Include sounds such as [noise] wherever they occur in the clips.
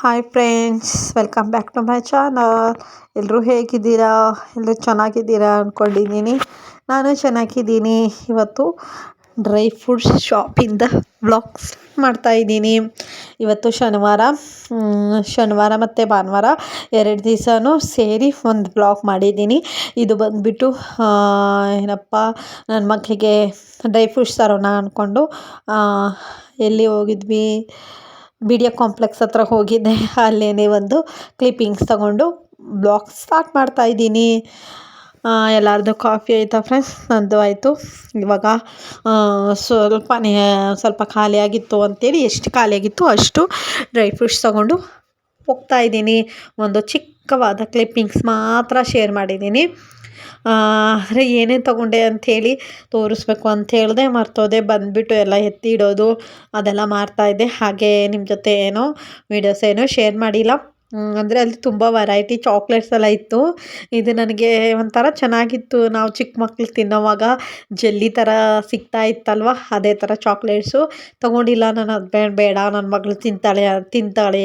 Hi friends welcome back to my channel ಎಲ್ಲರೂ ಹೇಗಿದ್ದೀರಾ? ಎಲ್ಲರೂ ಚೆನ್ನಾಗಿದ್ದೀರಾ ಅಂದ್ಕೊಂಡಿದ್ದೀನಿ ನಾನು ಚೆನ್ನಾಗಿದ್ದೀನಿ. ಇವತ್ತು ಡ್ರೈ ಫ್ರೂಟ್ಸ್ ಶಾಪಿಂದ ವ್ಲಾಗ್ಸ್ ಮಾಡ್ತಾಯಿದ್ದೀನಿ ಇವತ್ತು ಶನಿವಾರ ಶನಿವಾರ ಮತ್ತು ಭಾನುವಾರ ಎರಡು ದಿವಸನೂ ಸೇರಿ ಒಂದು ಬ್ಲಾಗ್ ಮಾಡಿದ್ದೀನಿ. ಇದು ಬಂದುಬಿಟ್ಟು ಏನಪ್ಪ ನನ್ನ ಮಕ್ಕಳಿಗೆ ಡ್ರೈ ಫ್ರೂಟ್ಸ್ ತರೋಣ ಅಂದ್ಕೊಂಡು ಎಲ್ಲಿ ಹೋಗಿದ್ವಿ? ಬಿ ಡಿ ಎ ಕಾಂಪ್ಲೆಕ್ಸ್ ಹತ್ರ ಹೋಗಿದ್ದೆ. [laughs] ಅಲ್ಲೇ ಒಂದು ಕ್ಲಿಪ್ಪಿಂಗ್ಸ್ ತಗೊಂಡು ಬ್ಲಾಗ್ ಸ್ಟಾರ್ಟ್ ಮಾಡ್ತಾ ಇದ್ದೀನಿ. ಎಲ್ಲರದ್ದು ಕಾಫಿ ಆಯಿತಾ ಫ್ರೆಂಡ್ಸ್? ನಂದು ಆಯಿತು. ಇವಾಗ ಸ್ವಲ್ಪ ಸ್ವಲ್ಪ ಖಾಲಿಯಾಗಿತ್ತು ಅಂತೇಳಿ, ಎಷ್ಟು ಖಾಲಿಯಾಗಿತ್ತು ಅಷ್ಟು ಡ್ರೈ ಫ್ರೂಟ್ಸ್ ತಗೊಂಡು ಹೋಗ್ತಾ ಇದ್ದೀನಿ. ಒಂದು ಚಿಕ್ಕವಾದ ಕ್ಲಿಪ್ಪಿಂಗ್ಸ್ ಮಾತ್ರ ಶೇರ್ ಮಾಡಿದ್ದೀನಿ. ಆದರೆ ಏನೇನು ತೊಗೊಂಡೆ ಅಂಥೇಳಿ ತೋರಿಸ್ಬೇಕು ಅಂತ ಹೇಳಿದೆ ಮರ್ತೋದೆ. ಬಂದುಬಿಟ್ಟು ಎಲ್ಲ ಎತ್ತಿ ಇಡೋದು ಅದೆಲ್ಲ ಮಾಡ್ತಾಯಿದ್ದೆ ಹಾಗೆ ನಿಮ್ಮ ಜೊತೆ ಏನೋ ವೀಡಿಯೋಸ್ ಏನೋ ಶೇರ್ ಮಾಡಿಲ್ಲ. ಅಂದರೆ ಅಲ್ಲಿ ತುಂಬ ವೆರೈಟಿ ಚಾಕ್ಲೇಟ್ಸ್ ಎಲ್ಲ ಇತ್ತು. ಇದು ನನಗೆ ಒಂಥರ ಚೆನ್ನಾಗಿತ್ತು. ನಾವು ಚಿಕ್ಕ ಮಕ್ಳಿಗೆ ತಿನ್ನೋವಾಗ ಜೆಲ್ಲಿ ಥರ ಸಿಗ್ತಾ ಇತ್ತಲ್ವ? ಅದೇ ಥರ ಚಾಕ್ಲೇಟ್ಸು ತೊಗೊಂಡಿಲ್ಲ ನನ್ನ ಹಸ್ಬೆಂಡ್ ಬೇಡ ನನ್ನ ಮಗಳು ತಿಂತಾಳೆ ತಿಂತಾಳೆ,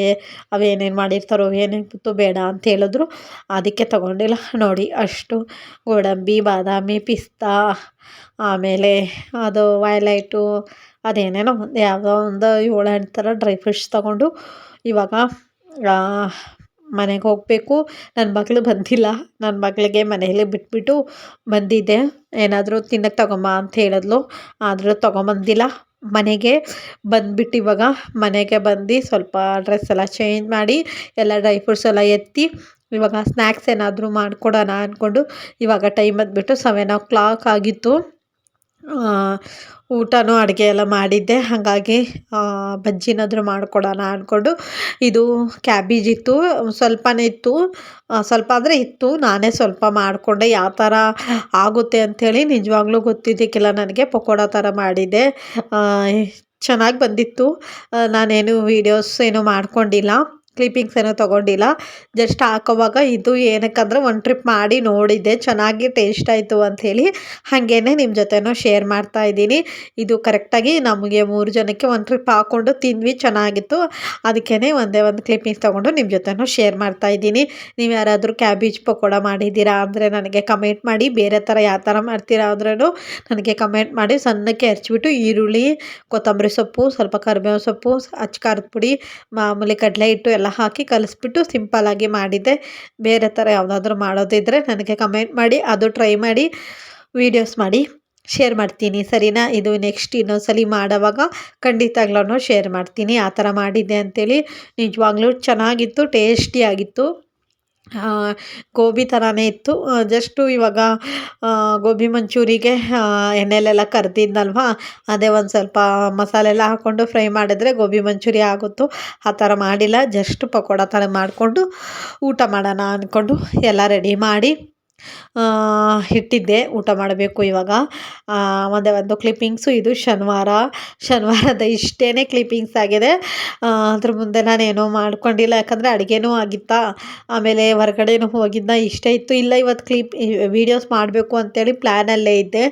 ಅವೇನೇನು ಮಾಡಿರ್ತಾರೋ, ಏನೇನು ಬೇಡ ಅಂತ ಹೇಳಿದ್ರು. ಅದಕ್ಕೆ ತೊಗೊಂಡಿಲ್ಲ. ನೋಡಿ, ಅಷ್ಟು ಗೋಡಂಬಿ, ಬಾದಾಮಿ, ಪಿಸ್ತಾ, ಆಮೇಲೆ ಅದು ವೈಲೈಟು ಅದೇನೇನೋ ಒಂದು ಯಾವುದೋ ಒಂದು ಏಳೆಂಟು ಥರ ಡ್ರೈ ಫ್ರೂಟ್ಸ್ ತೊಗೊಂಡು ಇವಾಗ ಮನೆಗೆ ಹೋಗಬೇಕು. ನನ್ನ ಮಗಳು ಬಂದಿಲ್ಲ. ನನ್ನ ಮಗಳಿಗೆ ಮನೆಯಲ್ಲೇ ಬಿಟ್ಬಿಟ್ಟು ಬಂದಿದ್ದೆ. ಏನಾದರೂ ತಿನ್ನಕ್ಕೆ ತಗೊಂಬ ಅಂತ ಹೇಳಿದ್ಲು. ಆದರೂ ತೊಗೊಂಬಂದಿಲ್ಲ. ಮನೆಗೆ ಬಂದ್ಬಿಟ್ಟು ಇವಾಗ ಮನೆಗೆ ಬಂದು ಸ್ವಲ್ಪ ಡ್ರೆಸ್ ಎಲ್ಲ ಚೇಂಜ್ ಮಾಡಿ, ಎಲ್ಲ ಡ್ರೈ ಫ್ರೂಟ್ಸ್ ಎಲ್ಲ ಎತ್ತಿ, ಇವಾಗ ಸ್ನ್ಯಾಕ್ಸ್ ಏನಾದರೂ ಮಾಡಿಕೊಡೋಣ ಅಂದ್ಕೊಂಡು ಇವಾಗ ಟೈಮ್ ಬಂದುಬಿಟ್ಟು ಸೆವೆನ್ ಓ ಕ್ಲಾಕ್ ಆಗಿತ್ತು. ಊಟನೂ ಅಡುಗೆ ಎಲ್ಲ ಮಾಡಿದ್ದೆ. ಹಾಗಾಗಿ ಬಜ್ಜಿನಾದರೂ ಮಾಡಿಕೊಡೋಣ ಅಂದ್ಕೊಂಡು ಇದು ಕ್ಯಾಬೇಜ್ ಇತ್ತು. ಸ್ವಲ್ಪನೇ ಇತ್ತು. ಸ್ವಲ್ಪ ಅಂದರೆ ಇತ್ತು. ನಾನೇ ಸ್ವಲ್ಪ ಮಾಡಿಕೊಂಡೆ. ಯಾವ ಥರ ಆಗುತ್ತೆ ಅಂಥೇಳಿ ನಿಜವಾಗ್ಲೂ ಗೊತ್ತಿದ್ದಕ್ಕಿಲ್ಲ ನನಗೆ. ಪಕೋಡ ಥರ ಮಾಡಿದ್ದೆ. ಚೆನ್ನಾಗಿ ಬಂದಿತ್ತು. ನಾನೇನು ವೀಡಿಯೋಸ್ ಏನು ಮಾಡ್ಕೊಂಡಿಲ್ಲ. ಕ್ಲಿಪ್ಪಿಂಗ್ಸ್ ಏನೂ ತೊಗೊಂಡಿಲ್ಲ. ಜಸ್ಟ್ ಹಾಕೋವಾಗ ಇದು ಏನಕ್ಕಂದ್ರೆ ಒಂದು ಟ್ರಿಪ್ ಮಾಡಿ ನೋಡಿದ್ದೆ. ಚೆನ್ನಾಗಿ ಟೇಸ್ಟ್ ಆಯಿತು ಅಂಥೇಳಿ ಹಾಗೇ ನಿಮ್ಮ ಜೊತೆನೂ ಶೇರ್ ಮಾಡ್ತಾ ಇದ್ದೀನಿ. ಇದು ಕರೆಕ್ಟಾಗಿ ನಮಗೆ ಮೂರು ಜನಕ್ಕೆ ಒಂದು ಟ್ರಿಪ್ ಹಾಕ್ಕೊಂಡು ತಿಂದ್ವಿ, ಚೆನ್ನಾಗಿತ್ತು. ಅದಕ್ಕೇ ಒಂದೇ ಒಂದು ಕ್ಲಿಪ್ಪಿಂಗ್ಸ್ ತೊಗೊಂಡು ನಿಮ್ಮ ಜೊತೆನೂ ಶೇರ್ ಮಾಡ್ತಾ ಇದ್ದೀನಿ. ನೀವು ಯಾರಾದರೂ ಕ್ಯಾಬೇಜ್ ಪಕೋಡ ಮಾಡಿದ್ದೀರಾ ಅಂದರೆ ನನಗೆ ಕಮೆಂಟ್ ಮಾಡಿ. ಬೇರೆ ಥರ ಯಾವ ಥರ ಮಾಡ್ತೀರಾ ಅಂದ್ರೂ ನನಗೆ ಕಮೆಂಟ್ ಮಾಡಿ. ಸಣ್ಣಕ್ಕೆ ಹರಿಚ್ಬಿಟ್ಟು ಈರುಳ್ಳಿ, ಕೊತ್ತಂಬರಿ ಸೊಪ್ಪು, ಸ್ವಲ್ಪ ಕರಿಬೇವು ಸೊಪ್ಪು, ಅಚ್ಚ ಖಾರದ ಪುಡಿ, ಮಾಮೂಲಿ ಕಡಲೆ ಹಿಟ್ಟು ಎಲ್ಲ ಹಾಕಿ ಕಲಿಸ್ಬಿಟ್ಟು ಸಿಂಪಲ್ಲಾಗಿ ಮಾಡಿದ್ದೆ. ಬೇರೆ ಥರ ಯಾವುದಾದ್ರೂ ಮಾಡೋದಿದ್ದರೆ ನನಗೆ ಕಮೆಂಟ್ ಮಾಡಿ, ಅದು ಟ್ರೈ ಮಾಡಿ ವೀಡಿಯೋಸ್ ಮಾಡಿ ಶೇರ್ ಮಾಡ್ತೀನಿ. ಸರಿನಾ? ಇದು ನೆಕ್ಸ್ಟ್ ಇನ್ನೊಂದ್ಸಲಿ ಮಾಡೋವಾಗ ಖಂಡಿತಗ್ಲೂ ಶೇರ್ ಮಾಡ್ತೀನಿ. ಆ ಥರ ಮಾಡಿದ್ದೆ ಅಂಥೇಳಿ ನಿಜವಾಗ್ಲೂ ಚೆನ್ನಾಗಿತ್ತು ಟೇಸ್ಟಿಯಾಗಿತ್ತು ಗೋಬಿ ಥರನೇ ಇತ್ತು. ಜಸ್ಟು ಇವಾಗ ಗೋಬಿ ಮಂಚೂರಿಗೆ ಎಣ್ಣೆಲೆಲ್ಲ ಕರ್ದಿದ್ನಲ್ವ? ಅದೇ ಒಂದು ಸ್ವಲ್ಪ ಮಸಾಲೆ ಎಲ್ಲ ಹಾಕ್ಕೊಂಡು ಫ್ರೈ ಮಾಡಿದ್ರೆ ಗೋಬಿ ಮಂಚೂರಿ ಆಗುತ್ತೋ. ಆ ಥರ ಮಾಡಿಲ್ಲ. ಜಸ್ಟ್ ಪಕೋಡ ಥರ ಮಾಡಿಕೊಂಡು ಊಟ ಮಾಡೋಣ ಅಂದ್ಕೊಂಡು ಎಲ್ಲ ರೆಡಿ ಮಾಡಿ ಇಟ್ಟಿದ್ದೆ ಊಟ ಮಾಡಬೇಕು ಇವಾಗ. ಮತ್ತು ಒಂದು ಕ್ಲಿಪ್ಪಿಂಗ್ಸು ಇದು ಶನಿವಾರ. ಶನಿವಾರದ ಇಷ್ಟೇ ಕ್ಲಿಪ್ಪಿಂಗ್ಸ್ ಆಗಿದೆ. ಅದ್ರ ಮುಂದೆ ನಾನೇನೂ ಮಾಡ್ಕೊಂಡಿಲ್ಲ. ಯಾಕಂದರೆ ಅಡುಗೆನೂ ಆಗಿತ್ತಾ. ಆಮೇಲೆ ಹೊರಗಡೆನೂ ಹೋಗಿದ್ದ ಇಷ್ಟ ಇತ್ತು. ಇಲ್ಲ, ಇವತ್ತು ಕ್ಲಿಪ್ ವೀಡಿಯೋಸ್ ಮಾಡಬೇಕು ಅಂತೇಳಿ ಪ್ಲ್ಯಾನಲ್ಲೇ ಇದ್ದೆ.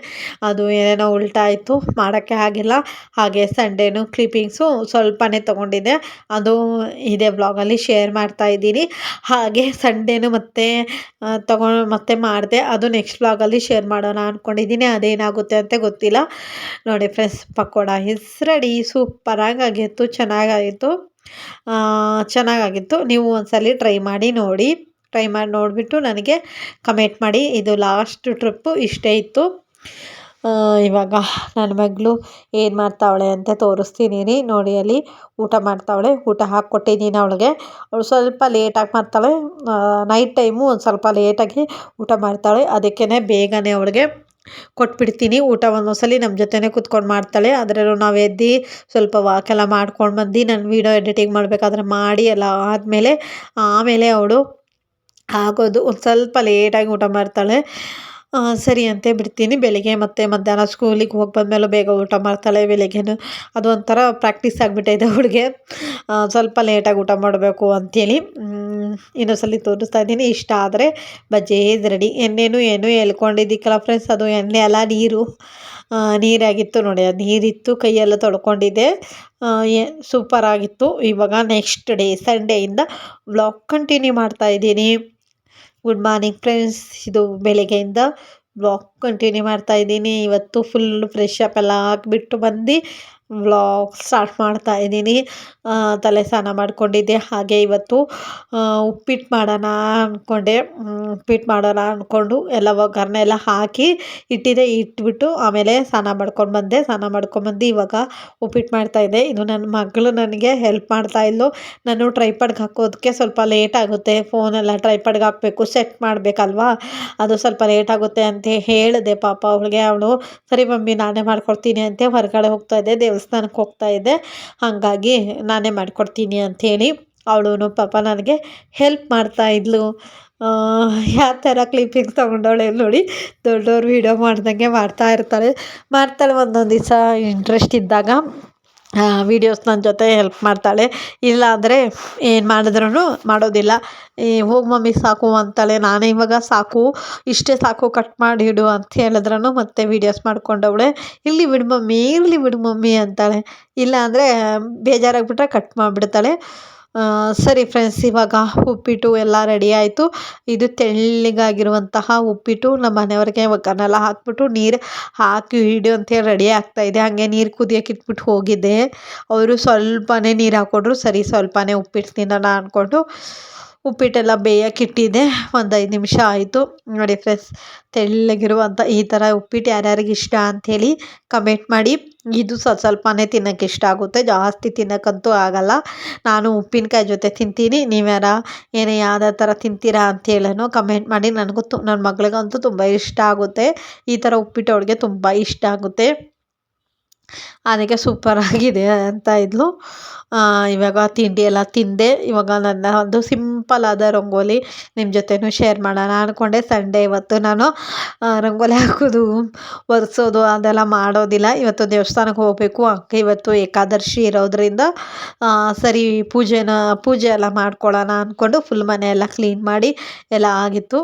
ಅದು ಏನೇನೋ ಉಲ್ಟಾ ಆಯಿತು ಮಾಡೋಕ್ಕೆ ಆಗಿಲ್ಲ. ಹಾಗೆ ಸಂಡೇನು ಕ್ಲಿಪ್ಪಿಂಗ್ಸು ಸ್ವಲ್ಪನೇ ತೊಗೊಂಡಿದ್ದೆ. ಅದು ಇದೇ ಬ್ಲಾಗಲ್ಲಿ ಶೇರ್ ಮಾಡ್ತಾ ಇದ್ದೀನಿ. ಹಾಗೆ ಸಂಡೇನು ಮತ್ತೆ ತಗೊಂಡು ಮತ್ತೆ ಮಾಡಿದೆ, ಅದು ನೆಕ್ಸ್ಟ್ ಬ್ಲಾಗಲ್ಲಿ ಶೇರ್ ಮಾಡೋಣ ಅಂದ್ಕೊಂಡಿದ್ದೀನಿ ಅದೇನಾಗುತ್ತೆ ಅಂತ ಗೊತ್ತಿಲ್ಲ. ನೋಡಿ ಫ್ರೆಂಡ್ಸ್ ಪಕೋಡ ಇಸ್ ರೆಡಿ ಸೂಪರಾಗಿ ಆಗಿತ್ತು ಚೆನ್ನಾಗಾಗಿತ್ತು. ಚೆನ್ನಾಗಾಗಿತ್ತು. ನೀವು ಒಂದ್ಸಲ ಟ್ರೈ ಮಾಡಿ ನೋಡಿ. ಟ್ರೈ ಮಾಡಿ ನೋಡಿಬಿಟ್ಟು ನನಗೆ ಕಮೆಂಟ್ ಮಾಡಿ. ಇದು ಲಾಸ್ಟ್ ಟ್ರಿಪ್ಪು ಇಷ್ಟೇ ಇತ್ತು. ಇವಾಗ ನನ್ನ ಮಗಳು ಏನು ಮಾಡ್ತಾವಳೆ ಅಂತ ತೋರಿಸ್ತೀನಿ. ರೀ ನೋಡಿ ಅಲ್ಲಿ ಊಟ ಮಾಡ್ತಾವಳೆ. ಊಟ ಹಾಕ್ಕೊಟ್ಟಿದ್ದೀನಿ ಅವಳಿಗೆ ಅವಳು ಸ್ವಲ್ಪ ಲೇಟಾಗಿ ಮಾಡ್ತಾಳೆ. ನೈಟ್ ಟೈಮು ಒಂದು ಸ್ವಲ್ಪ ಲೇಟಾಗಿ ಊಟ ಮಾಡ್ತಾಳೆ. ಅದಕ್ಕೇ ಬೇಗನೆ ಅವಳಿಗೆ ಕೊಟ್ಬಿಡ್ತೀನಿ. ಊಟ ಒಂದೊಂದ್ಸಲಿ ನಮ್ಮ ಜೊತೆನೇ ಕೂತ್ಕೊಂಡು ಮಾಡ್ತಾಳೆ. ಅದರಲ್ಲೂ ನಾವು ಎದ್ದು ಸ್ವಲ್ಪ ವಾಕೆಲ್ಲ ಮಾಡ್ಕೊಂಡು ಬಂದು ನಾನು ವೀಡಿಯೋ ಎಡಿಟಿಂಗ್ ಮಾಡಬೇಕಾದ್ರೆ ಮಾಡಿ ಎಲ್ಲ ಆದಮೇಲೆ, ಆಮೇಲೆ ಅವಳು ಆಗೋದು ಒಂದು ಸ್ವಲ್ಪ ಲೇಟಾಗಿ ಊಟ ಮಾಡ್ತಾಳೆ. ಸರಿ ಅಂತ, ಬಿಡ್ತೀನಿ. ಬೆಳಿಗ್ಗೆ ಮತ್ತು ಮಧ್ಯಾಹ್ನ ಸ್ಕೂಲಿಗೆ ಹೋಗಿ ಬಂದಮೇಲೆ ಬೇಗ ಊಟ ಮಾಡ್ತಾಳೆ ಬೆಳಿಗ್ಗೆನೂ. ಅದು ಒಂಥರ ಪ್ರಾಕ್ಟೀಸ್ ಆಗಿಬಿಟ್ಟೈತೆ ಅವಳಿಗೆ ಸ್ವಲ್ಪ ಲೇಟಾಗಿ ಊಟ ಮಾಡಬೇಕು ಅಂಥೇಳಿ ಇನ್ನೊಂದ್ಸಲಿ ತೋರಿಸ್ತಾ ಇದ್ದೀನಿ. ಇಷ್ಟ ಆದರೆ ಬಜ್ಜಿ ರೆಡಿ ಎಣ್ಣೆನೂ ಏನು ಎಲ್ಕೊಂಡಿದ್ದಿಕ್ಕಲ್ಲ ಫ್ರೆಂಡ್ಸ್ ಅದು ಎಣ್ಣೆ ಅಲ್ಲ, ನೀರು. ನೀರಾಗಿತ್ತು ನೋಡಿ, ಅದು ನೀರಿತ್ತು, ಕೈಯೆಲ್ಲ ತೊಳ್ಕೊಂಡಿದ್ದೆ. ಸೂಪರ್ ಆಗಿತ್ತು. ಇವಾಗ ನೆಕ್ಸ್ಟ್ ಡೇ ಸಂಡೇಯಿಂದ ವ್ಲಾಗ್ ಕಂಟಿನ್ಯೂ ಮಾಡ್ತಾ ಇದ್ದೀನಿ. ಗುಡ್ ಮಾರ್ನಿಂಗ್ ಫ್ರೆಂಡ್ಸ್ ಇದು ಬೆಳಗ್ಗೆಯಿಂದ ಬ್ಲಾಗ್ ಕಂಟಿನ್ಯೂ ಮಾಡ್ತಾ ಇದ್ದೀನಿ. ಇವತ್ತು ಫುಲ್ ಫ್ರೆಶ್ ಅಪ್ ಎಲ್ಲ ಹಾಕ್ಬಿಟ್ಟು ಬಂದು ವ್ಲಾಗ್ ಸ್ಟಾರ್ಟ್ ಮಾಡ್ತಾ ಇದ್ದೀನಿ. ತಲೆ ಸ್ನಾನ ಮಾಡಿಕೊಂಡಿದ್ದೆ. ಹಾಗೆ ಇವತ್ತು ಉಪ್ಪಿಟ್ಟು ಮಾಡೋಣ ಅಂದ್ಕೊಂಡೆ ಉಪ್ಪಿಟ್ಟು ಮಾಡೋಣ ಅಂದ್ಕೊಂಡು ಎಲ್ಲ ಒಗ್ಗರಣೆ ಎಲ್ಲ ಹಾಕಿ ಇಟ್ಟಿದೆ. ಇಟ್ಬಿಟ್ಟು ಆಮೇಲೆ ಸ್ನಾನ ಮಾಡ್ಕೊಂಡು ಬಂದೆ. ಸ್ನಾನ ಮಾಡ್ಕೊಂಬಂದು ಇವಾಗ ಉಪ್ಪಿಟ್ಟು ಮಾಡ್ತಾಯಿದ್ದೆ ಇದು ನನ್ನ ಮಗಳು ನನಗೆ ಹೆಲ್ಪ್ ಮಾಡ್ತಾ ಇದ್ಲು. ನಾನು ಟ್ರೈಪಡ್ಗೆ ಹಾಕೋದಕ್ಕೆ ಸ್ವಲ್ಪ ಲೇಟ್ ಆಗುತ್ತೆ. ಫೋನೆಲ್ಲ ಟ್ರೈಪಡ್ಗೆ ಹಾಕಬೇಕು. ಸೆಟ್ ಮಾಡಬೇಕಲ್ವಾ? ಅದು ಸ್ವಲ್ಪ ಲೇಟ್ ಆಗುತ್ತೆ ಅಂತ ಹೇಳಿದೆ ಪಾಪ ಅವಳಿಗೆ. ಅವಳು, ಸರಿ ಮಮ್ಮಿ, ನಾನೇ ಮಾಡ್ಕೊಡ್ತೀನಿ ಅಂತ ಹೊರಗಡೆ ಹೋಗ್ತಾ ಇದ್ದೆ. ದೇವಸ್ಥಾನಕ್ಕೆ ಹೋಗ್ತಾ ಇದ್ದೆ. ಹಾಗಾಗಿ ನಾನೇ ಮಾಡಿಕೊಡ್ತೀನಿ ಅಂಥೇಳಿ ಅವಳು ಪಾಪ ನನಗೆ ಹೆಲ್ಪ್ ಮಾಡ್ತಾ ಇದ್ಲು. ಯಾವ ಥರ ಕ್ಲಿಪ್ಪಿಂಗ್ಸ್ ತೊಗೊಂಡವಳೆ ನೋಡಿ ದೊಡ್ಡವ್ರು ವೀಡಿಯೋ ಮಾಡ್ದಂಗೆ ಮಾಡ್ತಾ ಇರ್ತಾಳೆ. ಮಾಡ್ತಾಳೆ ಒಂದೊಂದು ದಿವಸ ಇಂಟ್ರೆಸ್ಟ್ ಇದ್ದಾಗ. ವೀಡಿಯೋಸ್ ನನ್ನ ಜೊತೆ ಹೆಲ್ಪ್ ಮಾಡ್ತಾಳೆ. ಇಲ್ಲ ಅಂದರೆ ಏನು ಮಾಡಿದ್ರೂ ಮಾಡೋದಿಲ್ಲ. ಈ ಹೋಗಿ ಮಮ್ಮಿ ಸಾಕು ಅಂತಾಳೆ. ನಾನೇ ಇವಾಗ ಸಾಕು. ಇಷ್ಟೇ ಸಾಕು ಕಟ್ ಮಾಡಿ ಇಡು ಅಂತ ಹೇಳಿದ್ರೂ ಮತ್ತೆ ವೀಡಿಯೋಸ್ ಮಾಡ್ಕೊಂಡವಳೆ. ಇಲ್ಲಿ ಬಿಡು ಮಮ್ಮಿ ಇರಲಿ ಬಿಡು ಮಮ್ಮಿ ಅಂತಾಳೆ. ಇಲ್ಲ ಅಂದರೆ ಬೇಜಾರಾಗ್ಬಿಟ್ರೆ ಕಟ್ ಮಾಡಿಬಿಡ್ತಾಳೆ. ಸರಿ ಫ್ರೆಂಡ್ಸ್ ಇವಾಗ ಉಪ್ಪಿಟ್ಟು ಎಲ್ಲ ರೆಡಿ ಆಯಿತು. ಇದು ತೆಳ್ಳಗಾಗಿರುವಂತಹ ಉಪ್ಪಿಟ್ಟು ನಮ್ಮ ಮನೆಯವ್ರಿಗೆ ಒಗ್ಗರಣೆಲ್ಲ ಹಾಕ್ಬಿಟ್ಟು ನೀರು ಹಾಕಿ ಹಿಡಿ ಅಂತೇಳಿ ರೆಡಿ ಆಗ್ತಾಯಿದೆ ಹಾಗೆ ನೀರು ಕುದಿಯೋಕೆ ಇಟ್ಬಿಟ್ಟು ಹೋಗಿದ್ದೆ ಅವರು ಸ್ವಲ್ಪನೇ ನೀರು ಹಾಕ್ಕೊಂಡ್ರು ಸರಿ, ಸ್ವಲ್ಪನೇ ಉಪ್ಪಿಟ್ಟು ತಿನ್ನೋಣ ಅಂದ್ಕೊಂಡು ಉಪ್ಪಿಟ್ಟೆಲ್ಲ ಬೇಯೋಕ್ಕಿಟ್ಟಿದ್ದೆ ಒಂದು ಐದು ನಿಮಿಷ ಆಯಿತು. ನೋಡಿ ಫ್ರೆಂಡ್ಸ್ ತೆಳ್ಳಗಿರುವಂಥ ಈ ಥರ ಉಪ್ಪಿಟ್ಟು ಯಾರ್ಯಾರಿಗೆ ಇಷ್ಟ ಅಂಥೇಳಿ ಕಮೆಂಟ್ ಮಾಡಿ. ಇದು ಸ್ವಲ್ಪ ಸ್ವಲ್ಪನೇ ತಿನ್ನೋಕ್ಕೆ ಇಷ್ಟ ಆಗುತ್ತೆ. ಜಾಸ್ತಿ ತಿನ್ನೋಕ್ಕಂತೂ ಆಗಲ್ಲ. ನಾನು ಉಪ್ಪಿನಕಾಯಿ ಜೊತೆ ತಿಂತೀನಿ. ನೀವ್ಯಾರ, ಏನೇ ಯಾವುದೇ ಥರ ತಿಂತೀರಾ ಅಂತೇಳನು ಕಮೆಂಟ್ ಮಾಡಿ. ನನಗೂ ತು ನನ್ನ ಮಗಳಿಗಂತೂ ತುಂಬ ಇಷ್ಟ ಆಗುತ್ತೆ. ಈ ಥರ ಉಪ್ಪಿಟ್ಟು ಅವಳಿಗೆ ತುಂಬ ಇಷ್ಟ ಆಗುತ್ತೆ. ಅದಕ್ಕೆ ಸೂಪರಾಗಿದೆ ಅಂತ ಇದ್ಲು. ಇವಾಗ ತಿಂಡಿ ಎಲ್ಲ ತಿಂದೆ. ಇವಾಗ ನನ್ನ ಒಂದು ಸಿಂಪಲ್ ಆದ ರಂಗೋಲಿ ನಿಮ್ಮ ಜೊತೆನೂ ಶೇರ್ ಮಾಡೋಣ ಅಂದ್ಕೊಂಡೆ ಸಂಡೇ ಇವತ್ತು ನಾನು ರಂಗೋಲಿ ಹಾಕೋದು, ಒರೆಸೋದು ಅದೆಲ್ಲ ಮಾಡೋದಿಲ್ಲ. ಇವತ್ತು ದೇವಸ್ಥಾನಕ್ಕೆ ಹೋಗಬೇಕು. ಅಕ್ಕ ಇವತ್ತು ಏಕಾದಶಿ ಇರೋದ್ರಿಂದ ಸರಿ ಪೂಜೆನ, ಪೂಜೆ ಎಲ್ಲ ಮಾಡ್ಕೊಳ್ಳೋಣ ಅಂದ್ಕೊಂಡು ಫುಲ್ ಮನೆ ಎಲ್ಲ ಕ್ಲೀನ್ ಮಾಡಿ ಎಲ್ಲ ಆಗಿತ್ತು.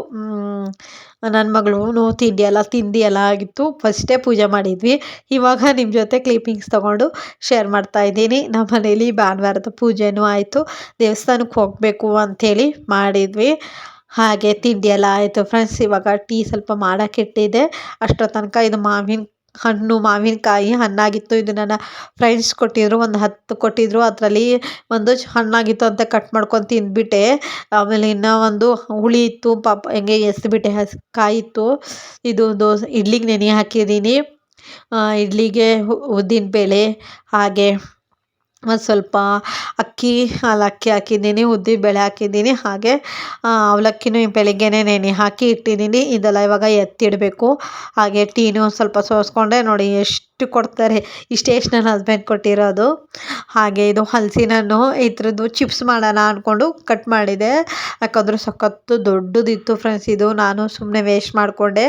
ನನ್ನ ಮಗಳು ತಿಂಡಿ ಎಲ್ಲ ತಿಂಡಿ ಎಲ್ಲ ಆಗಿತ್ತು ಫಸ್ಟೇ ಪೂಜೆ ಮಾಡಿದ್ವಿ. ಇವಾಗ ನಿಮ್ಮ ಜೊತೆ ಕ್ಲಿಪ್ಪಿಂಗ್ಸ್ ತೊಗೊಂಡು ಶೇರ್ ಮಾಡ್ತಾ ಇದ್ದೀನಿ. ನಮ್ಮ ಮನೇಲಿ ಭಾನುವಾರದ ಪೂಜೆನೂ ಆಯಿತು. ದೇವಸ್ಥಾನಕ್ಕೆ ಹೋಗಬೇಕು ಅಂಥೇಳಿ ಮಾಡಿದ್ವಿ. ಹಾಗೆ ತಿಂಡಿಯೆಲ್ಲ ಆಯಿತು. ಫ್ರೆಂಡ್ಸ್ ಇವಾಗ ಟೀ ಸ್ವಲ್ಪ ಮಾಡೋಕ್ಕಿಟ್ಟಿದ್ದೆ ಅಷ್ಟೋ ತನಕ ಇದು ಮಾವಿನ ಹಣ್ಣು ಮಾವಿನಕಾಯಿ ಹಣ್ಣಾಗಿತ್ತು. ಇದು ನನ್ನ ಫ್ರೆಂಡ್ಸ್ ಕೊಟ್ಟಿದ್ರು, ಒಂದು ಹತ್ತು ಕೊಟ್ಟಿದ್ರು. ಅದರಲ್ಲಿ ಒಂದು ಹಣ್ಣಾಗಿತ್ತು ಅಂತ ಕಟ್ ಮಾಡ್ಕೊಂಡು ತಿಂದ್ಬಿಟ್ಟೆ. ಆಮೇಲೆ ಇನ್ನೂ ಒಂದು ಹುಳಿ ಇತ್ತು, ಪಾಪ ಹೆಂಗೆ ಎಸ್ಬಿಟ್ಟೆ. ಹಸ್, ಕಾಯಿ ಇತ್ತು. ಇದು ದೋಸೆ, ಇಡ್ಲಿಗೆ ನೆನೆ ಹಾಕಿದ್ದೀನಿ. ಇಡ್ಲಿಗೆ ಉದ್ದಿನ ಬೇಳೆ, ಹಾಗೆ ಒಂದು ಸ್ವಲ್ಪ ಅಕ್ಕಿ ಅಲ್ಲಿ ಅಕ್ಕಿ ಹಾಕಿದ್ದೀನಿ ಉದ್ದಿನ ಬೇಳೆ ಹಾಕಿದ್ದೀನಿ. ಹಾಗೆ ಅವಲಕ್ಕಿನೂ ಬೆಳಗ್ಗೆನೇ ನೆನೆ ಹಾಕಿ ಇಟ್ಟಿದ್ದೀನಿ. ಇದೆಲ್ಲ ಇವಾಗ ಎತ್ತಿಡಬೇಕು. ಹಾಗೆ ಟೀನು ಸ್ವಲ್ಪ ಸೋಸಿಕೊಂಡೆ ನೋಡಿ ಎಷ್ಟು ಇಷ್ಟು ಕೊಡ್ತಾರೆ. ಇಷ್ಟೇ ನನ್ನ ಹಸ್ಬೆಂಡ್ ಕೊಟ್ಟಿರೋದು. ಹಾಗೆ ಇದು ಹಲಸಿನ ಹಣ್ಣು ಇದ್ರದ್ದು ಚಿಪ್ಸ್ ಮಾಡೋಣ ಅಂದ್ಕೊಂಡು ಕಟ್ ಮಾಡಿದೆ. ಯಾಕಂದರೆ ಸಖತ್ತು ದೊಡ್ಡದಿತ್ತು ಫ್ರೆಂಡ್ಸ್ ಇದು ನಾನು ಸುಮ್ಮನೆ ವೇಸ್ಟ್ ಮಾಡಿಕೊಂಡೆ.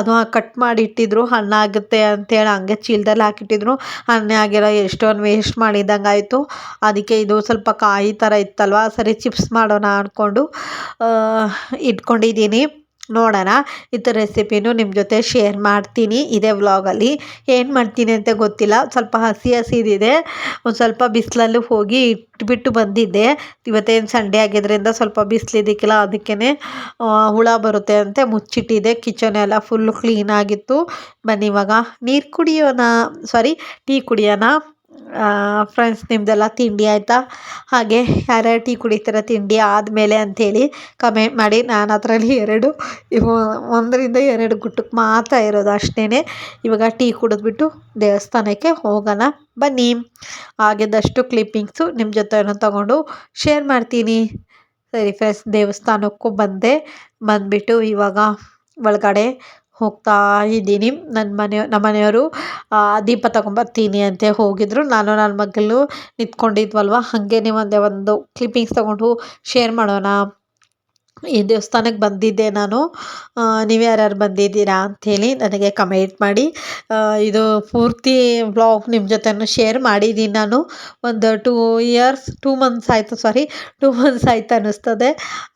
ಅದು ಕಟ್ ಮಾಡಿ ಇಟ್ಟಿದ್ರು ಹಣ್ಣಾಗುತ್ತೆ ಅಂತೇಳಿ ಹಂಗೆ ಚೀಲದಲ್ಲಿ ಹಾಕಿಟ್ಟಿದ್ರು. ಹಣ್ಣೆ ಆಗಿಲ್ಲ, ಎಷ್ಟೊಂದು ವೇಸ್ಟ್ ಮಾಡಿದಂಗೆ ಆಯಿತು. ಅದಕ್ಕೆ ಇದು ಸ್ವಲ್ಪ ಕಾಯಿ ಥರ ಇತ್ತಲ್ವ, ಸರಿ ಚಿಪ್ಸ್ ಮಾಡೋಣ ಅಂದ್ಕೊಂಡು ಇಟ್ಕೊಂಡಿದ್ದೀನಿ. ನೋಡೋಣ. ಥರ ರೆಸಿಪಿನೂ ನಿಮ್ಮ ಜೊತೆ ಶೇರ್ ಮಾಡ್ತೀನಿ ಇದೇ ವ್ಲಾಗಲ್ಲಿ. ಏನು ಮಾಡ್ತೀನಿ ಅಂತ ಗೊತ್ತಿಲ್ಲ. ಸ್ವಲ್ಪ ಹಸಿ ಹಸಿದಿದೆ. ಒಂದು ಸ್ವಲ್ಪ ಬಿಸಿಲಲ್ಲೂ ಹೋಗಿ ಇಟ್ಬಿಟ್ಟು ಬಂದಿದ್ದೆ. ಇವತ್ತೇನು ಸಂಡೇ ಆಗಿದ್ದರಿಂದ ಸ್ವಲ್ಪ ಬಿಸಿಲಿದ್ದಕ್ಕಿಲ್ಲ ಅದಕ್ಕೇ ಹುಳ ಬರುತ್ತೆ ಅಂತ ಮುಚ್ಚಿಟ್ಟಿದೆ ಕಿಚನ್ ಎಲ್ಲ ಫುಲ್ಲು ಕ್ಲೀನಾಗಿತ್ತು ಬನ್ನಿ ಇವಾಗ ನೀರು ಕುಡಿಯೋಣ. ಸಾರಿ ಟೀ ಕುಡಿಯೋಣ. ಫ್ರೆಂಡ್ಸ್ ನಿಮ್ಮದೆಲ್ಲ ತಿಂಡಿ ಆಯಿತಾ? ಹಾಗೆ ಯಾರ್ಯಾರು ಟೀ ಕುಡಿತಾರೆ ತಿಂಡಿ ಆದಮೇಲೆ ಅಂಥೇಳಿ ಕಮೆಂಟ್ ಮಾಡಿ. ನಾನು ಅದರಲ್ಲಿ ಎರಡು ಒಂದರಿಂದ ಎರಡು ಗುಟ್ಟಕ್ಕೆ ಮಾತ್ರ ಇರೋದು ಅಷ್ಟೇ ಇವಾಗ ಟೀ ಕುಡಿದ್ಬಿಟ್ಟು ದೇವಸ್ಥಾನಕ್ಕೆ ಹೋಗೋಣ. ಬನ್ನಿ. ಆಗಿದ್ದಷ್ಟು ಕ್ಲಿಪ್ಪಿಂಗ್ಸು ನಿಮ್ಮ ಜೊತೆ ತಗೊಂಡು ಶೇರ್ ಮಾಡ್ತೀನಿ. ಸರಿ ಫ್ರೆಂಡ್ಸ್ ದೇವಸ್ಥಾನಕ್ಕೂ ಬಂದೆ. ಬಂದುಬಿಟ್ಟು ಇವಾಗ ಒಳಗಡೆ ಹೋಗ್ತಾ ಇದ್ದೀನಿ. ನನ್ನ ಮನೆ ನಮ್ಮ ಮನೆಯವರು ದೀಪ ತಗೊಂಬರ್ತೀನಿ ಅಂತ ಹೋಗಿದ್ರು. ನಾನು ನನ್ನ ಮಗಳು ನಿಂತ್ಕೊಂಡಿದ್ವಲ್ವ? ಹಾಗೇನೆ ಒಂದೇ ಒಂದು ಕ್ಲಿಪ್ಪಿಂಗ್ಸ್ ತಗೊಂಡು ಶೇರ್ ಮಾಡೋಣ. ಈ ದೇವಸ್ಥಾನಕ್ಕೆ ಬಂದಿದ್ದೆ ನಾನು. ನೀವು ಯಾರ್ಯಾರು ಬಂದಿದ್ದೀರಾ ಅಂಥೇಳಿ ನನಗೆ ಕಮೆಂಟ್ ಮಾಡಿ. ಇದು ಪೂರ್ತಿ ವ್ಲಾಗ್ ನಿಮ್ಮ ಜೊತೆನೂ ಶೇರ್ ಮಾಡಿದ್ದೀನಿ ನಾನು. ಒಂದು ಟೂ ಇಯರ್ಸ್ ಟೂ ಮಂತ್ಸ್ ಆಯಿತು ಸಾರಿ ಟೂ ಮಂತ್ಸ್ ಆಯಿತು ಅನ್ನಿಸ್ತದೆ.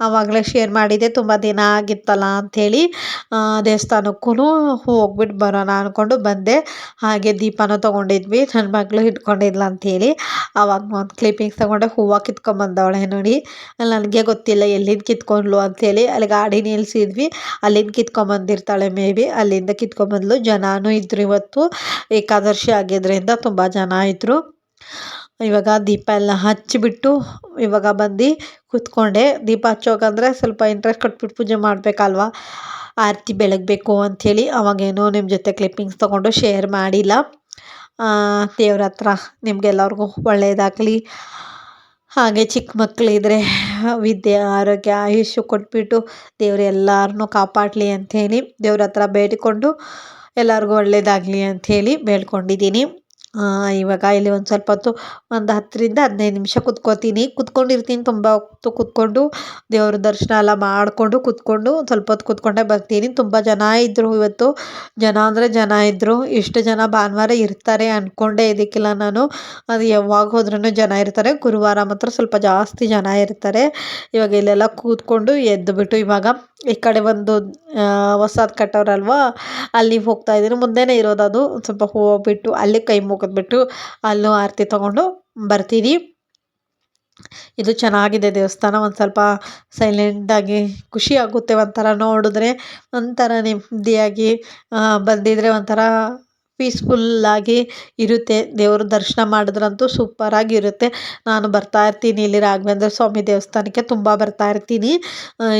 ಆವಾಗಲೇ ಶೇರ್ ಮಾಡಿದ್ದೆ, ತುಂಬ ದಿನ ಆಗಿತ್ತಲ್ಲ ಅಂಥೇಳಿ ದೇವಸ್ಥಾನಕ್ಕೂ ಹೋಗ್ಬಿಟ್ಟು ಬರೋಣ ಅಂದ್ಕೊಂಡು ಬಂದೆ. ಹಾಗೆ ದೀಪನೂ ತೊಗೊಂಡಿದ್ವಿ ನನ್ನ ಮಗಳು ಇಟ್ಕೊಂಡಿದ್ಲ ಅಂಥೇಳಿ ಆವಾಗ ಒಂದು ಕ್ಲಿಪ್ಪಿಂಗ್ಸ್ ತೊಗೊಂಡೆ, ಹೂವು ಕಿತ್ಕೊಂಡ್ಬಂದವಳೆ ನೋಡಿ. ನನಗೆ ಗೊತ್ತಿಲ್ಲ ಎಲ್ಲಿಂದ ಕಿತ್ಕೊಂಡ್ಲು ಅಂಥೇಳಿ ಅಲ್ಲಿ ಗಾಡಿ ನಿಲ್ಲಿಸಿದ್ವಿ ಅಲ್ಲಿಂದ ಕಿತ್ಕೊಂಬಂದಿರ್ತಾಳೆ ಮೇ ಬಿ. ಅಲ್ಲಿಂದ ಕಿತ್ಕೊಂಬಂದ್ಲು. ಜನನೂ ಇದ್ರು ಇವತ್ತು. ಏಕಾದಶಿ ಆಗಿದ್ದರಿಂದ ತುಂಬ ಜನ ಇದ್ದರು ಇವಾಗ ದೀಪ ಎಲ್ಲ ಹಚ್ಚಿಬಿಟ್ಟು ಇವಾಗ ಬಂದು ಕೂತ್ಕೊಂಡೆ. ದೀಪ ಹಚ್ಚೋಕಂದ್ರೆ ಸ್ವಲ್ಪ ಇಂಟ್ರೆಸ್ಟ್ ಕೊಟ್ಬಿಟ್ಟು ಪೂಜೆ ಮಾಡಬೇಕಲ್ವ? ಆರತಿ ಬೆಳಗಬೇಕು ಅಂಥೇಳಿ. ಅವಾಗೇನೋ ನಿಮ್ಮ ಜೊತೆ ಕ್ಲಿಪ್ಪಿಂಗ್ಸ್ ತೊಗೊಂಡು ಶೇರ್ ಮಾಡಿಲ್ಲ. ದೇವ್ರ ಹತ್ರ ನಿಮಗೆಲ್ಲರಿಗೂ ಒಳ್ಳೆಯದಾಗಲಿ ಹಾಗೆ ಚಿಕ್ಕ ಮಕ್ಕಳಿದ್ರೆ ವಿದ್ಯೆ, ಆರೋಗ್ಯ, ಆಯುಷ್ಯ ಕೊಟ್ಬಿಟ್ಟು ದೇವ್ರು ಎಲ್ಲರನ್ನೂ ಕಾಪಾಡಲಿ ಅಂಥೇಳಿ ದೇವ್ರ ಹತ್ರ ಬೇಡಿಕೊಂಡು ಎಲ್ಲರಿಗೂ ಒಳ್ಳೆಯದಾಗಲಿ ಹೇಳಿ ಬೇಡ್ಕೊಂಡಿದ್ದೀನಿ. ಇವಾಗ ಇಲ್ಲಿ ಒಂದು ಸ್ವಲ್ಪ ಹೊತ್ತು ಒಂದು ಹತ್ತರಿಂದ ಹದಿನೈದು ನಿಮಿಷ ಕುತ್ಕೋತೀನಿ. ಕುತ್ಕೊಂಡಿರ್ತೀನಿ ತುಂಬ ಹೊತ್ತು ಕುತ್ಕೊಂಡು, ದೇವ್ರ ದರ್ಶನ ಎಲ್ಲ ಮಾಡಿಕೊಂಡು ಕುತ್ಕೊಂಡು ಒಂದು ಸ್ವಲ್ಪ ಹೊತ್ತು ಕುತ್ಕೊಂಡೇ ಬರ್ತೀನಿ. ತುಂಬ ಜನ ಇದ್ದರು ಇವತ್ತು. ಜನ ಅಂದರೆ ಜನ ಇದ್ದರು ಇಷ್ಟು ಜನ ಭಾನುವಾರ ಇರ್ತಾರೆ ಅಂದ್ಕೊಂಡೇ ಇದಕ್ಕಿಲ್ಲ ನಾನು. ಅದು ಯಾವಾಗ ಹೋದ್ರೂ ಜನ ಇರ್ತಾರೆ. ಗುರುವಾರ ಮಾತ್ರ ಸ್ವಲ್ಪ ಜಾಸ್ತಿ ಜನ ಇರ್ತಾರೆ. ಇವಾಗ ಇಲ್ಲೆಲ್ಲ ಕೂತ್ಕೊಂಡು ಎದ್ದುಬಿಟ್ಟು ಇವಾಗ ಈ ಕಡೆ ಒಂದು ಹೊಸದು ಕಟ್ಟೋರಲ್ವ ಅಲ್ಲಿಗೆ ಹೋಗ್ತಾ ಇದ್ದೀನಿ. ಮುಂದೆನೇ ಇರೋದು ಅದು. ಸ್ವಲ್ಪ ಹೋಗ್ಬಿಟ್ಟು, ಅಲ್ಲಿ ಕೈ ಮುಗಿದ್ಬಿಟ್ಟು, ಅಲ್ಲೂ ಆರತಿ ತೊಗೊಂಡು ಬರ್ತೀನಿ. ಇದು ಚೆನ್ನಾಗಿದೆ ದೇವಸ್ಥಾನ. ಒಂದು ಸ್ವಲ್ಪ ಸೈಲೆಂಟಾಗಿ ಖುಷಿ ಆಗುತ್ತೆ ಒಂಥರ ನೋಡಿದ್ರೆ. ಒಂಥರ ನೆಮ್ಮದಿಯಾಗಿ ಬಂದಿದ್ರೆ ಒಂಥರ ಪೀಸ್ಫುಲ್ಲಾಗಿ ಇರುತ್ತೆ. ದೇವ್ರ ದರ್ಶನ ಮಾಡಿದ್ರಂತೂ ಸೂಪರಾಗಿರುತ್ತೆ ನಾನು ಬರ್ತಾ ಇರ್ತೀನಿ ಇಲ್ಲಿ ರಾಘವೇಂದ್ರ ಸ್ವಾಮಿ ದೇವಸ್ಥಾನಕ್ಕೆ, ತುಂಬ ಬರ್ತಾ ಇರ್ತೀನಿ.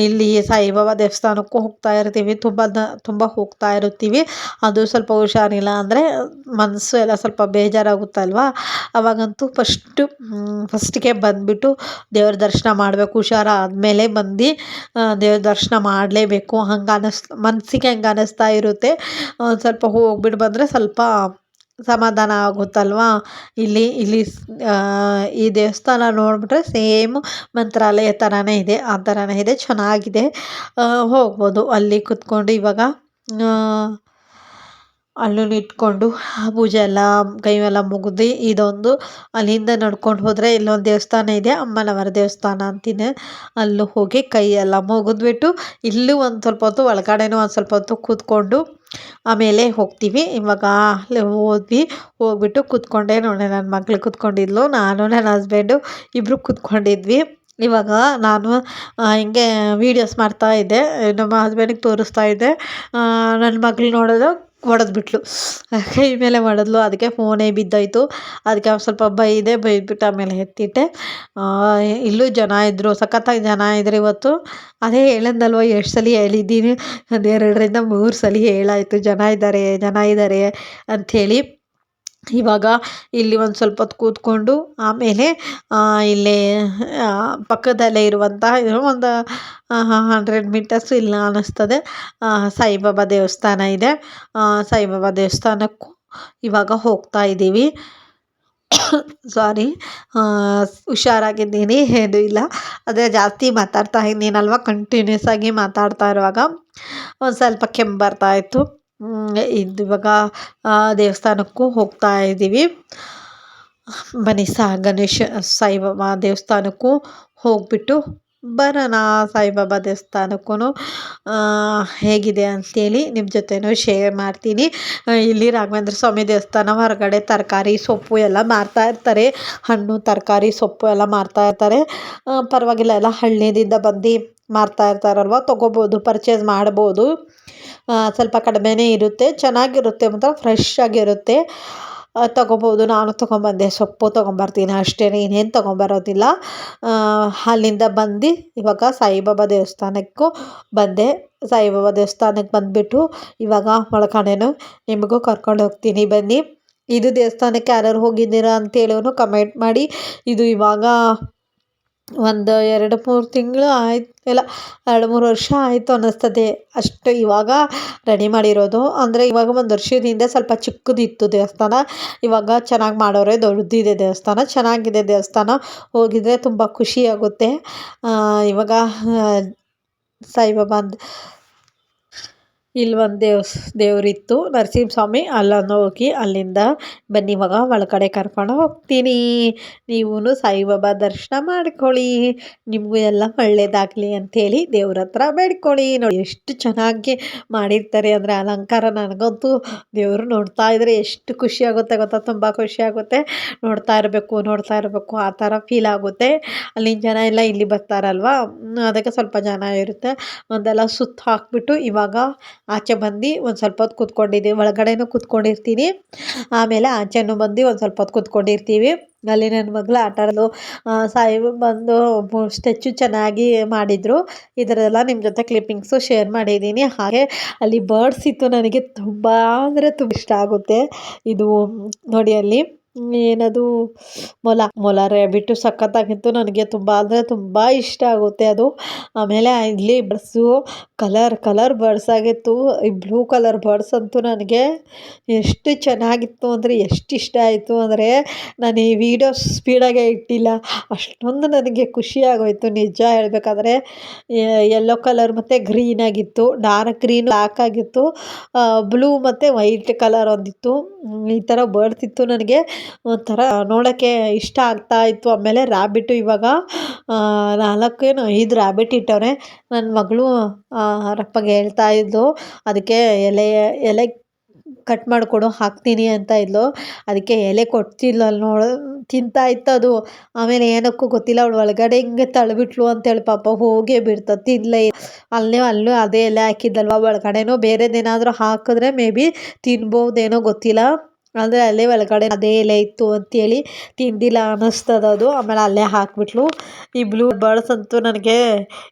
ಇಲ್ಲಿ ಸಾಯಿಬಾಬಾ ದೇವಸ್ಥಾನಕ್ಕೂ ಹೋಗ್ತಾ ಇರ್ತೀವಿ. ತುಂಬ ತುಂಬ ಹೋಗ್ತಾ ಇರುತ್ತೀವಿ. ಅದು ಸ್ವಲ್ಪ ಹುಷಾರಿಲ್ಲ ಅಂದರೆ ಮನಸ್ಸು ಎಲ್ಲ ಸ್ವಲ್ಪ ಬೇಜಾರಾಗುತ್ತಲ್ವ? ಅವಾಗಂತೂ ಫಸ್ಟು ಫಸ್ಟಿಗೆ ಬಂದುಬಿಟ್ಟು ದೇವ್ರ ದರ್ಶನ ಮಾಡಬೇಕು. ಹುಷಾರಾದಮೇಲೆ ಬಂದು ದೇವ್ರ ದರ್ಶನ ಮಾಡಲೇಬೇಕು. ಹಂಗೆ ಅನ್ನಿಸ್ ಮನಸ್ಸಿಗೆ ಹಂಗೆ ಅನ್ನಿಸ್ತಾ ಇರುತ್ತೆ ಸ್ವಲ್ಪ ಹೋಗ್ಬಿಟ್ಟು ಬಂದರೆ ಸ್ವಲ್ಪ ಸಮಾಧಾನ ಆಗುತ್ತಲ್ವಾ? ಇಲ್ಲಿ ಇಲ್ಲಿ ಈ ದೇವಸ್ಥಾನ ನೋಡಿಬಿಟ್ರೆ ಸೇಮ್ ಮಂತ್ರಾಲಯ ಥರನೇ ಇದೆ, ಆ ಥರನೇ ಇದೆ, ಚೆನ್ನಾಗಿದೆ. ಹೋಗ್ಬೋದು ಅಲ್ಲಿ ಕುತ್ಕೊಂಡು ಇವಾಗ ಅಲ್ಲೂ ಇಟ್ಕೊಂಡು ಪೂಜೆ ಎಲ್ಲ ಕೈವೆಲ್ಲ ಮುಗಿದು ಇದೊಂದು ಅಲ್ಲಿಂದ ನಡ್ಕೊಂಡು ಹೋದರೆ ಇಲ್ಲೊಂದು ದೇವಸ್ಥಾನ ಇದೆ, ಅಮ್ಮನವರ ದೇವಸ್ಥಾನ ಅಂತಿದೆ. ಅಲ್ಲೂ ಹೋಗಿ ಕೈ ಎಲ್ಲ ಮುಗಿದ್ಬಿಟ್ಟು ಇಲ್ಲೂ ಒಂದು ಸ್ವಲ್ಪ ಹೊತ್ತು ಒಳಗಡೆನೂ ಒಂದು ಸ್ವಲ್ಪ ಹೊತ್ತು ಕೂತ್ಕೊಂಡು ಆಮೇಲೆ ಹೋಗ್ತೀವಿ. ಇವಾಗ ಅಲ್ಲಿ ಹೋದ್ವಿ. ಹೋಗ್ಬಿಟ್ಟು ಕೂತ್ಕೊಂಡೆ ನೋಡಿ ನನ್ನ ಮಗಳು ಕೂತ್ಕೊಂಡಿದ್ಲು, ನಾನು ನನ್ನ ಹಸ್ಬೆಂಡು ಇಬ್ಬರು ಕೂತ್ಕೊಂಡಿದ್ವಿ. ಇವಾಗ ನಾನು ಹಿಂಗೆ ವೀಡಿಯೋಸ್ ಮಾಡ್ತಾ ಇದ್ದೆ. ನಮ್ಮ ಹಸ್ಬೆಂಡಿಗೆ ತೋರಿಸ್ತಾ ಇದ್ದೆ. ನನ್ನ ಮಗಳು ನೋಡೋದು. ಹೊಡೆದ್ಬಿಟ್ಲು ಕೈ ಮೇಲೆ ಹೊಡೆದ್ಲು ಅದಕ್ಕೆ ಫೋನೇ ಬಿದ್ದೋಯ್ತು. ಅದಕ್ಕೆ ಸ್ವಲ್ಪ ಬೈದೆ ಬೈದ್ಬಿಟ್ಟು ಆಮೇಲೆ ಎತ್ತಿಟ್ಟೆ. ಇಲ್ಲೂ ಜನ ಇದ್ದರು ಸಖತ್ತಾಗಿ ಜನ ಇದ್ರು ಇವತ್ತು. ಅದೇ ಹೇಳಂದಲ್ವ, ಎಷ್ಟು ಸಲ ಹೇಳಿದ್ದೀನಿ. ಒಂದು ಎರಡರಿಂದ ಮೂರು ಸಲ ಹೇಳಾಯಿತು. ಜನ ಇದ್ದಾರೆ ಜನ ಇದ್ದಾರೆ ಅಂಥೇಳಿ. ಇವಾಗ ಇಲ್ಲಿ ಒಂದು ಸ್ವಲ್ಪ ಹೊತ್ತು ಕೂತ್ಕೊಂಡು ಆಮೇಲೆ ಇಲ್ಲಿ ಪಕ್ಕದಲ್ಲೇ ಇರುವಂಥ ಒಂದು ಹಂಡ್ರೆಡ್ ಮೀಟರ್ಸ್ ಇಲ್ಲ ಅನ್ನಿಸ್ತದೆ ಸಾಯಿಬಾಬಾ ದೇವಸ್ಥಾನ ಇದೆ. ಸಾಯಿಬಾಬಾ ದೇವಸ್ಥಾನಕ್ಕೂ ಇವಾಗ ಹೋಗ್ತಾ ಇದ್ದೀವಿ. ಸಾರಿ ಹುಷಾರಾಗಿದ್ದೀನಿ, ಏನು ಇಲ್ಲ. ಅದೇ ಜಾಸ್ತಿ ಮಾತಾಡ್ತಾ ಇದ್ದೀನಲ್ವ ಕಂಟಿನ್ಯೂಸ್ ಆಗಿ ಮಾತಾಡ್ತಾ ಇರುವಾಗ. ಒಂದು ಸ್ವಲ್ಪ ಕೆಮ್ಮು ಬರ್ತಾಯಿತ್ತು ಇದು ಇವಾಗ ದೇವಸ್ಥಾನಕ್ಕೂ ಹೋಗ್ತಾ ಇದ್ದೀವಿ ಬನ್ನಿ ಸಹ ಗಣೇಶ, ಸಾಯಿಬಾಬಾ ದೇವಸ್ಥಾನಕ್ಕೂ ಹೋಗಿಬಿಟ್ಟು ಬರೋಣ, ಸಾಯಿಬಾಬಾ ದೇವಸ್ಥಾನಕ್ಕೂ ಹೇಗಿದೆ ಅಂತೇಳಿ ನಿಮ್ಮ ಜೊತೆನೂ ಶೇರ್ ಮಾಡ್ತೀನಿ. ಇಲ್ಲಿ ರಾಘವೇಂದ್ರ ಸ್ವಾಮಿ ದೇವಸ್ಥಾನ, ಹೊರಗಡೆ ತರಕಾರಿ, ಸೊಪ್ಪು ಎಲ್ಲ ಮಾರ್ತಾ ಇರ್ತಾರೆ. ಹಣ್ಣು, ತರಕಾರಿ, ಸೊಪ್ಪು ಎಲ್ಲ ಮಾರ್ತಾ ಇರ್ತಾರೆ. ಪರವಾಗಿಲ್ಲ, ಎಲ್ಲ ಹಳ್ಳಿಯಿಂದ ಬಂದು ಮಾರ್ತಾ ಇರ್ತಾರಲ್ವ, ತೊಗೋಬೋದು ಪರ್ಚೇಸ್ ಮಾಡ್ಬೋದು. ಸ್ವಲ್ಪ ಕಡಿಮೆನೇ ಇರುತ್ತೆ, ಚೆನ್ನಾಗಿರುತ್ತೆ ಮಾತ್ರ ಫ್ರೆಶ್ ಆಗಿರುತ್ತೆ. ತೊಗೊಬೋದು, ನಾನು ತೊಗೊಂಬಂದೆ, ಸೊಪ್ಪು ತೊಗೊಂಬರ್ತೀನಿ ಅಷ್ಟೇ ಇನ್ನೇನು ತೊಗೊಂಬರೋದಿಲ್ಲ. ಅಲ್ಲಿಂದ ಬಂದು ಇವಾಗ ಸಾಯಿಬಾಬಾ ದೇವಸ್ಥಾನಕ್ಕೂ ಬಂದೆ. ಸಾಯಿಬಾಬಾ ದೇವಸ್ಥಾನಕ್ಕೆ ಬಂದುಬಿಟ್ಟು ಇವಾಗ ಮೊಳಕಾಣೆನು ನಿಮಗೂ ಕರ್ಕೊಂಡು ಹೋಗ್ತೀನಿ, ಬನ್ನಿ. ಇದು ದೇವಸ್ಥಾನಕ್ಕೆ ಯಾರ್ಯಾರು ಹೋಗಿದ್ದೀರಾ ಅಂತೇಳೋನು ಕಮೆಂಟ್ ಮಾಡಿ. ಇದು ಇವಾಗ ಒಂದು ಎರಡು ಮೂರು ತಿಂಗಳು ಆಯ್ತು, ಇಲ್ಲ ಎರಡು ಮೂರು ವರ್ಷ ಆಯಿತು ಅನ್ನಿಸ್ತದೆ. ಅಷ್ಟು ಇವಾಗ ರೆಡಿ ಮಾಡಿರೋದು. ಅಂದರೆ ಇವಾಗ ಒಂದು ವರ್ಷದ ಹಿಂದೆ ಸ್ವಲ್ಪ ಚಿಕ್ಕದಿತ್ತು ದೇವಸ್ಥಾನ. ಇವಾಗ ಚೆನ್ನಾಗಿ ಮಾಡೋರೆ ದೊಡ್ಡದಿದೆ ದೇವಸ್ಥಾನ. ಚೆನ್ನಾಗಿದೆ ದೇವಸ್ಥಾನ. ಹೋಗಿದ್ರೆ ತುಂಬ ಖುಷಿಯಾಗುತ್ತೆ ಇವಾಗ ಸಾಯಿಬಾಬಾ ಅಂದ್ ಒಂದು ದೇವ್ಸ್, ದೇವರಿತ್ತು. ನರಸಿಂಹಸ್ವಾಮಿ, ಅಲ್ಲೊಂದು ಹೋಗಿ ಅಲ್ಲಿಂದ ಬನ್ನಿ ಇವಾಗ ಒಳಗಡೆ ಕರ್ಕೊಂಡು ಹೋಗ್ತೀನಿ. ನೀವು ಸಾಯಿಬಾಬಾ ದರ್ಶನ ಮಾಡ್ಕೊಳ್ಳಿ. ನಿಮಗೂ ಎಲ್ಲ ಒಳ್ಳೇದಾಗಲಿ ಅಂಥೇಳಿ ದೇವ್ರ ಹತ್ರ ಬೇಡ್ಕೊಳ್ಳಿ. ನೋಡಿ ಎಷ್ಟು ಚೆನ್ನಾಗಿ ಮಾಡಿರ್ತಾರೆ ಅಂದರೆ ಅಲಂಕಾರ ನನಗಂತೂ ದೇವರು ನೋಡ್ತಾ ಇದ್ರೆ ಎಷ್ಟು ಖುಷಿ ಆಗುತ್ತೆ ಗೊತ್ತಾ? ತುಂಬ ಖುಷಿ ಆಗುತ್ತೆ. ನೋಡ್ತಾ ಇರಬೇಕು ನೋಡ್ತಾ ಇರಬೇಕು. ಆ ಥರ ಫೀಲ್ ಆಗುತ್ತೆ. ಅಲ್ಲಿನ ಜನ ಎಲ್ಲ ಇಲ್ಲಿ ಬರ್ತಾರಲ್ವ? ಅದಕ್ಕೆ ಸ್ವಲ್ಪ ಜನ ಇರುತ್ತೆ. ಒಂದೆಲ್ಲ ಸುತ್ತ ಹಾಕ್ಬಿಟ್ಟು ಇವಾಗ ಆಚೆ ಬಂದು ಒಂದು ಸ್ವಲ್ಪ ಹೊತ್ತು ಕೂತ್ಕೊಂಡಿದ್ದೀವಿ ಒಳಗಡೆನೂ ಕೂತ್ಕೊಂಡಿರ್ತೀನಿ. ಆಮೇಲೆ ಆಚೆನೂ ಬಂದು ಒಂದು ಸ್ವಲ್ಪ ಹೊತ್ತು ಕೂತ್ಕೊಂಡಿರ್ತೀವಿ. ಅಲ್ಲಿ ನನ್ನ ಮಗಳು ಆಟ ಆಡಲು ಸಾಯಿ ಬಂದು ಸ್ಟ್ಯಾಚು ಚೆನ್ನಾಗಿ ಮಾಡಿದರು. ಇದರೆಲ್ಲ ನಿಮ್ಮ ಜೊತೆ ಕ್ಲಿಪ್ಪಿಂಗ್ಸು ಶೇರ್ ಮಾಡಿದ್ದೀನಿ. ಹಾಗೆ ಅಲ್ಲಿ ಬರ್ಡ್ಸ್ ಇತ್ತು ನನಗೆ ತುಂಬ ಅಂದರೆ ತುಂಬ ಇಷ್ಟ ಆಗುತ್ತೆ. ಇದು, ನೋಡಿ ಅಲ್ಲಿ. ಏನದು? ಮೊಲ ಮೊಲ ರ್ಯಾಬಿಟ್ಟು ಸಖತ್ತಾಗಿತ್ತು ನನಗೆ ತುಂಬ, ಅಂದರೆ ತುಂಬ ಇಷ್ಟ ಆಗುತ್ತೆ ಅದು. ಆಮೇಲೆ ಇಲ್ಲಿ ಬಡ್ಸು, ಕಲರ್ ಕಲರ್ ಬರ್ಡ್ಸ್ ಆಗಿತ್ತು. ಈ ಬ್ಲೂ ಕಲರ್ ಬರ್ಡ್ಸ್ ಅಂತೂ ನನಗೆ ಎಷ್ಟು ಚೆನ್ನಾಗಿತ್ತು ಅಂದರೆ ಎಷ್ಟು ಇಷ್ಟ ಆಯಿತು ಅಂದರೆ ನಾನು ಈ ವಿಡಿಯೋ ಸ್ಪೀಡಾಗೆ ಇಟ್ಟಿಲ್ಲ. ಅಷ್ಟೊಂದು ನನಗೆ ಖುಷಿ ಆಗೋಯ್ತು ನಿಜ ಹೇಳಬೇಕಾದ್ರೆ. ಯೆಲ್ಲೋ ಕಲರ್ ಮತ್ತು ಗ್ರೀನ್ ಆಗಿತ್ತು. ಡಾರ್ಕ್ ಗ್ರೀನ್ ಬ್ಲ್ಯಾಕ್ ಆಗಿತ್ತು. ಬ್ಲೂ ಮತ್ತು ವೈಟ್ ಕಲರ್ ಒಂದಿತ್ತು. ಈ ಥರ ಬರ್ಡ್ಸ್ ಇತ್ತು ನನಗೆ. ಒಂಥರ ನೋಡೋಕ್ಕೆ ಇಷ್ಟ ಆಗ್ತಾ ಇತ್ತು. ಆಮೇಲೆ ರ್ಯಾಬಿಟ್ಟು ಇವಾಗ ನಾಲ್ಕೇನು ಐದು ರ್ಯಾಬಿಟ್ ಇಟ್ಟವ್ರೆ. ನನ್ನ ಮಗಳು ರಪ್ಪಗೆ ಹೇಳ್ತಾ ಇದ್ಲು, ಅದಕ್ಕೆ ಎಲೆ ಎಲೆ ಕಟ್ ಮಾಡಿಕೊಡು, ಹಾಕ್ತೀನಿ ಅಂತ ಇದ್ಲು. ಅದಕ್ಕೆ ಎಲೆ ಕೊಡ್ತಿಲ್ಲ ಅಲ್ಲಿ ನೋಡು, ತಿಂತಾ ಇತ್ತು ಅದು. ಆಮೇಲೆ ಏನಕ್ಕೂ ಗೊತ್ತಿಲ್ಲ, ಅವಳು ಒಳಗಡೆ ಹಿಂಗೆ ತಳ್ಬಿಟ್ಲು ಅಂತೇಳಿ ಪಾಪ ಹೋಗೇ ಬಿಡ್ತ. ತಿನ್ನಲೇ ಅಲ್ಲೇ ಅಲ್ಲೂ ಅದೇ ಎಲೆ ಹಾಕಿದ್ದಲ್ವ? ಒಳಗಡೆನೋ ಬೇರೆದೇನಾದರೂ ಹಾಕಿದ್ರೆ ಮೇ ಬಿ ತಿನ್ಬೋದೇನೋ ಗೊತ್ತಿಲ್ಲ. ಅಂದರೆ ಅಲ್ಲೇ ಒಳಗಡೆ ಅದೇ ಎಲೆ ಇತ್ತು ಅಂತೇಳಿ ತಿಂದಿಲ್ಲ ಅನ್ನಿಸ್ತದ ಅದು. ಆಮೇಲೆ ಅಲ್ಲೇ ಹಾಕಿಬಿಟ್ಲು. ಈ ಬ್ಲೂ ಬರ್ಡ್ಸ್ ಅಂತೂ ನನಗೆ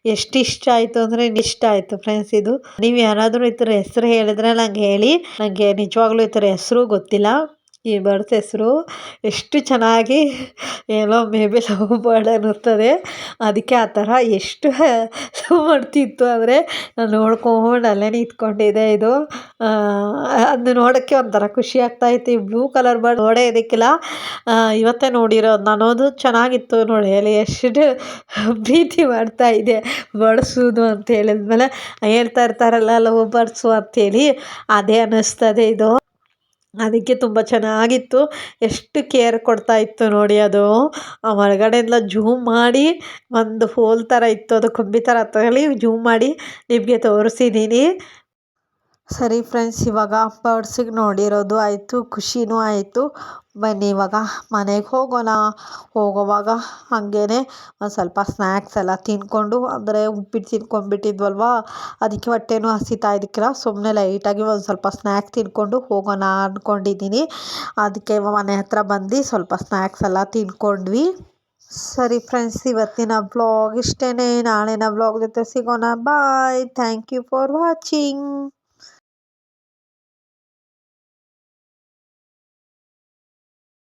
ಎಷ್ಟು ಇಷ್ಟ ಆಯಿತು ಅಂದರೆ ಇಷ್ಟ ಆಯಿತು ಫ್ರೆಂಡ್ಸ್ ಇದು. ನೀವು ಯಾರಾದರೂ ಈ ಥರ ಹೆಸ್ರು ಹೇಳಿದ್ರೆ ನಂಗೆ ಹೇಳಿ. ನನಗೆ ನಿಜವಾಗ್ಲೂ ಈ ಥರ ಹೆಸ್ರು ಗೊತ್ತಿಲ್ಲ. ಈ ಬರ್ತ್ ಹೆಸರು ಎಷ್ಟು ಚೆನ್ನಾಗಿ ಏನೋ ಮೇ ಬಿ ಲವ್ ಬರ್ಡ್ ಅನ್ನುತ್ತದೆ. ಅದಕ್ಕೆ ಆ ಥರ ಎಷ್ಟು ಮಾಡ್ತಿತ್ತು ಅಂದರೆ ನಾನು ನೋಡ್ಕೊಂಡು ಅಲ್ಲೇ ನಿಂತ್ಕೊಂಡಿದ್ದೆ ಇದು. ಅದು ನೋಡೋಕ್ಕೆ ಒಂಥರ ಖುಷಿ ಆಗ್ತಾಯಿತ್ತು ಈ ಬ್ಲೂ ಕಲರ್ ಬರ್ಡ್ ನೋಡೇ ಇದಕ್ಕಿಲ್ಲ ಇವತ್ತೇ ನೋಡಿರೋ ನಾನೋದು ಚೆನ್ನಾಗಿತ್ತು ನೋಡಿ. ಅಲ್ಲಿ ಎಷ್ಟು ಪ್ರೀತಿ ಮಾಡ್ತಾ ಇದೆ. ಬಡಿಸೋದು ಅಂತ ಹೇಳಿದ್ಮೇಲೆ ಹೇಳ್ತಾ ಇರ್ತಾರಲ್ಲ, ಲವ್ ಬರ್ಡ್ಸು ಅಂತೇಳಿ. ಅದೇ ಅನ್ನಿಸ್ತದೆ ಇದು. ಅದಕ್ಕೆ ತುಂಬ ಚೆನ್ನಾಗಿತ್ತು. ಎಷ್ಟು ಕೇರ್ ಕೊಡ್ತಾ ಇತ್ತು ನೋಡಿ ಅದು. ಆ ಹೊರಗಡೆಯಿಂದ ಜೂಮ್ ಮಾಡಿ, ಒಂದು ಹೋಲ್ ಥರ ಇತ್ತು ಅದು, ಕಂಬಿ ಥರ ಜೂಮ್ ಮಾಡಿ, ನಿಮಗೆ ತೋರಿಸಿದ್ದೀನಿ ಸರಿ ಫ್ರೆಂಡ್ಸ್ ಇವಾಗ ಬರ್ಡ್ಸಿಗೆ ನೋಡಿರೋದು ಆಯಿತು, ಖುಷಿನೂ ಆಯಿತು. ಬನ್ನಿ ಇವಾಗ ಮನೆಗೆ ಹೋಗೋಣ. ಹೋಗೋವಾಗ ಹಾಗೇ ಒಂದು ಸ್ವಲ್ಪ ಸ್ನ್ಯಾಕ್ಸ್ ಎಲ್ಲ ತಿಂದ್ಕೊಂಡು ಅಂದರೆ ಉಪ್ಪಿಟ್ಟು ತಿನ್ಕೊಂಡ್ಬಿಟ್ಟಿದ್ವಲ್ವ? ಅದಕ್ಕೆ ಹೊಟ್ಟೆನೂ ಹಸಿತಾ ಇದಕ್ಕಿಲ್ಲ ಸುಮ್ಮನೆ ಲೈಟಾಗಿ ಒಂದು ಸ್ವಲ್ಪ ಸ್ನ್ಯಾಕ್ಸ್ ತಿಂದ್ಕೊಂಡು ಹೋಗೋಣ ಅಂದ್ಕೊಂಡಿದ್ದೀನಿ ಅದಕ್ಕೆ ಮನೆ ಹತ್ರ ಬಂದು ಸ್ವಲ್ಪ ಸ್ನ್ಯಾಕ್ಸ್ ಎಲ್ಲ ತಿಂದ್ಕೊಂಡ್ವಿ ಸರಿ ಫ್ರೆಂಡ್ಸ್ ಇವತ್ತಿನ ಬ್ಲಾಗ್ ಇಷ್ಟೇ ನಾಳೆನ ಬ್ಲಾಗ್ ಜೊತೆ ಸಿಗೋಣ. Bye thank you for watching